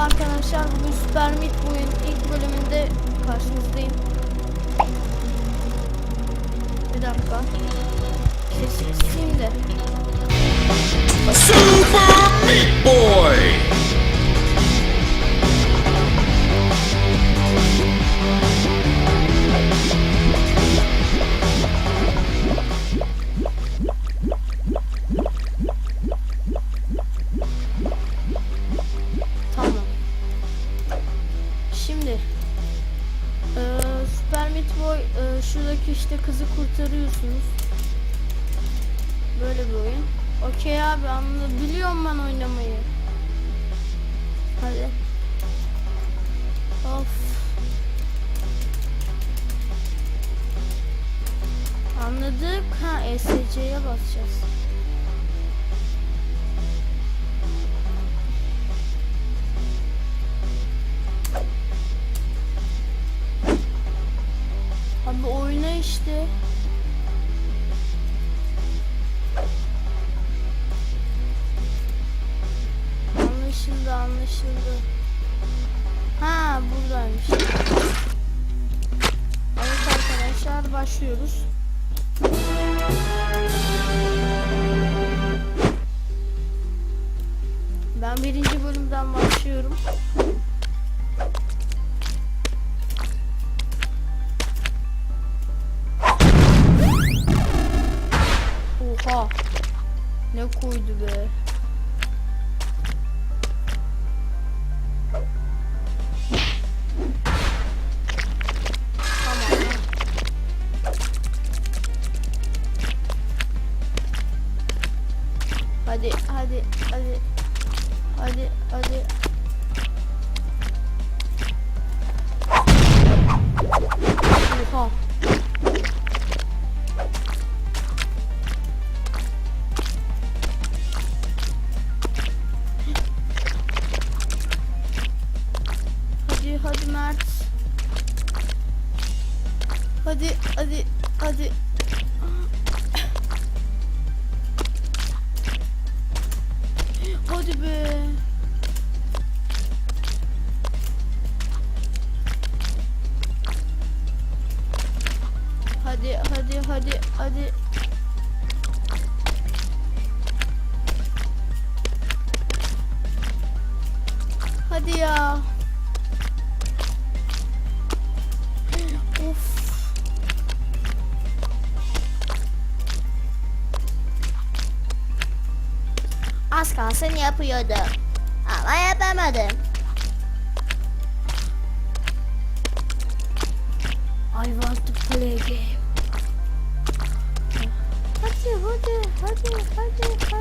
arkadaşlar. Bugün Super Meat Boy'un ilk bölümünde karşınızdayım. Bir dakika. Sesi kısayım. Super Meat Boy! İşte kızı kurtarıyorsunuz. Böyle bir oyun. Okey abi anladım. Biliyorum ben oynamayı. Hadi. Of. Anladık. Ha ESC'ye basacağız. Anlaşıldı. Ha buradaymış. Evet arkadaşlar başlıyoruz. Ben birinci bölümden başlıyorum. Oha. Ne koydu be. 我靠！Az kalsın yapıyordum. Ama yapamadım. I want to play game. Hadi hadi hadi hadi hadi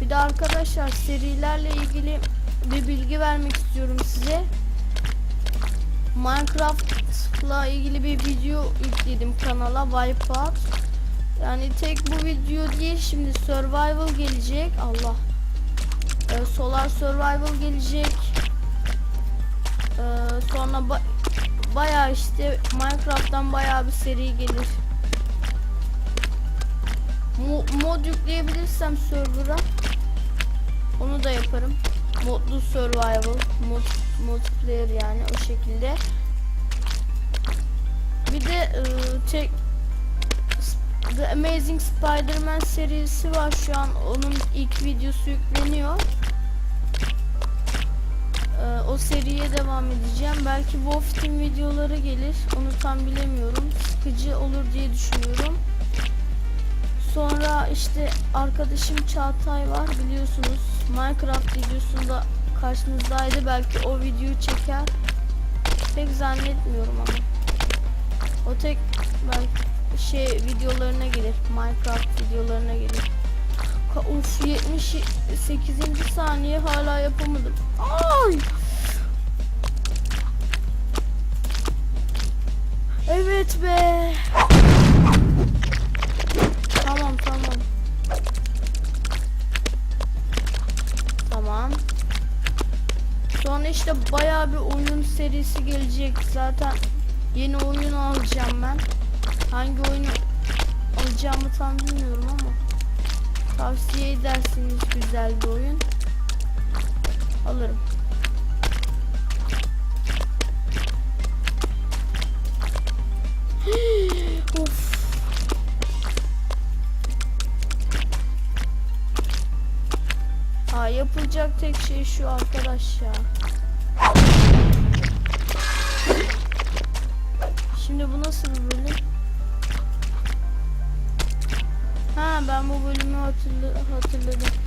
Bir de arkadaşlar serilerle ilgili bir bilgi vermek istiyorum size. Minecraft'la ilgili bir video yükledim kanala Wipeout. Yani tek bu video değil şimdi survival gelecek. Allah. Ee, Solar survival gelecek. Ee, sonra ba- bayağı işte Minecraft'tan bayağı bir seri gelir. Mo- mod yükleyebilirsem server'a onu da yaparım. Modlu survival, mod multiplayer yani o şekilde. Bir de tek The Amazing Spider-Man serisi var şu an. Onun ilk videosu yükleniyor. Ee, o seriye devam edeceğim. Belki Wolf Team videoları gelir. Onu tam bilemiyorum. Sıkıcı olur diye düşünüyorum. Sonra işte arkadaşım Çağatay var biliyorsunuz. Minecraft videosunda karşınızdaydı. Belki o videoyu çeker. Pek zannetmiyorum ama. O tek belki şey videolarına gelir. Minecraft videolarına gelir. Of 78. saniye hala yapamadım. Ay! Evet be. Tamam tamam. Tamam. Sonra işte baya bir oyun serisi gelecek. Zaten yeni oyun alacağım ben. Hangi oyunu alacağımı tam bilmiyorum ama tavsiye edersiniz güzel bir oyun. Alırım. of. Aa, yapılacak tek şey şu arkadaş ya. Şimdi bu nasıl bir bölüm? Ha ben bu bölümü hatırlı hatırladım.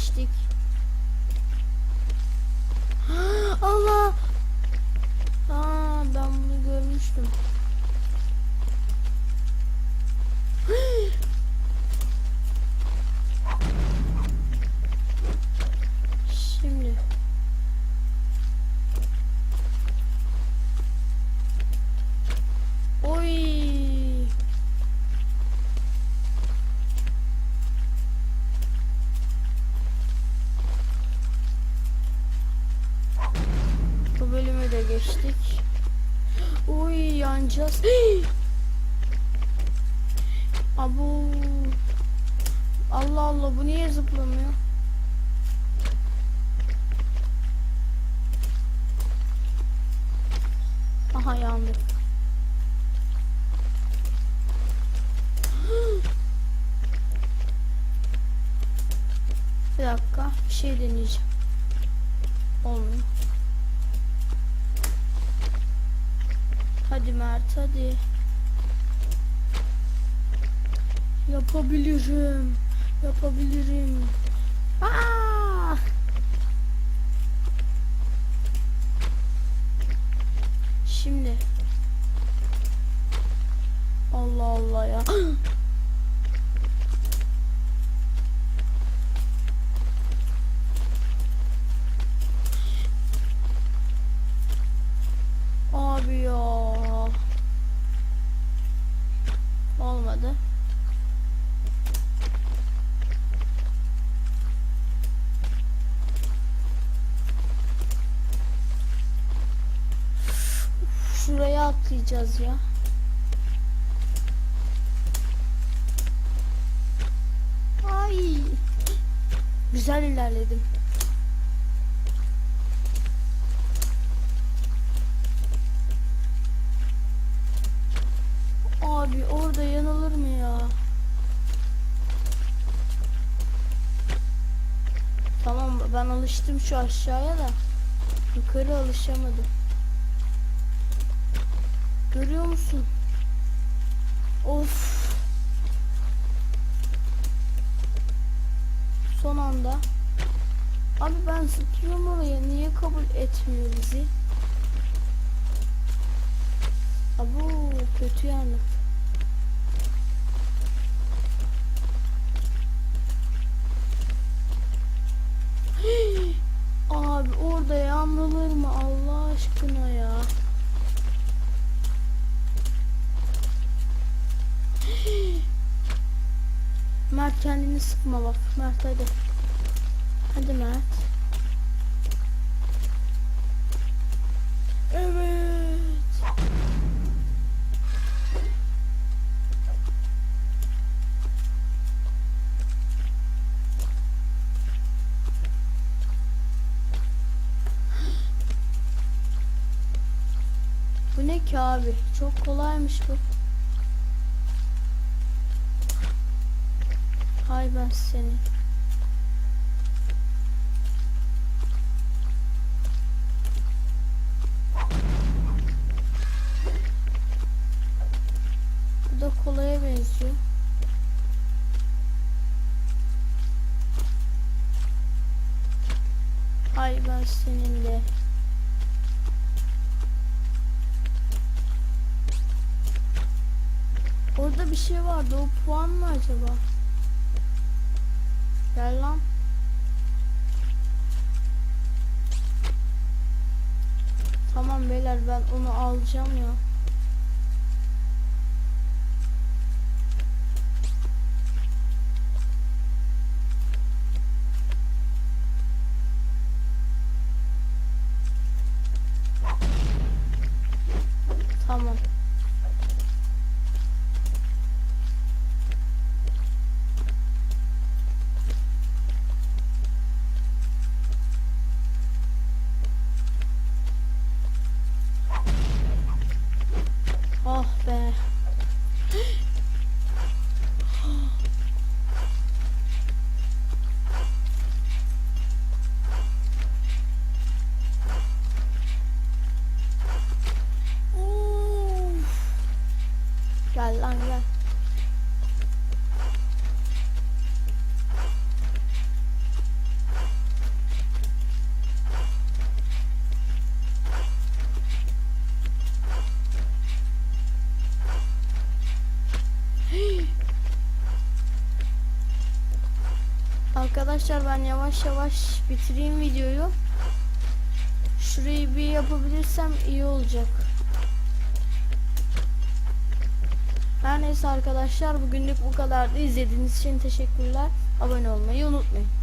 Geçtik. Allah! Aa, ben bunu görmüştüm. Allah Allah bu niye zıplamıyor? Aha yandık. Bir dakika bir şey deneyeceğim. Olmuyor. Hadi Mert hadi. Yapabilirim. Yapabilirim. Aa! Atlayacağız ya. Ay. Güzel ilerledim. Abi orada yanılır mı ya? Tamam ben alıştım şu aşağıya da yukarı alışamadım. Görüyor musun? Of. Son anda. Abi ben zıplıyorum oraya. Niye kabul etmiyor bizi? Abu kötü yani. Abi aşkına ya. Kendini sıkma bak. Mert hadi. Hadi Mert. Evet. Bu ne ki abi? Çok kolaymış bu. Ben seni. Bu da kolaya benziyor. Hay ben seninle. Orada bir şey vardı. O puan mı acaba? Gel lan. Tamam beyler ben onu alacağım ya. Arkadaşlar ben yavaş yavaş bitireyim videoyu. Şurayı bir yapabilirsem iyi olacak. Her neyse arkadaşlar bugünlük bu kadardı. İzlediğiniz için teşekkürler. Abone olmayı unutmayın.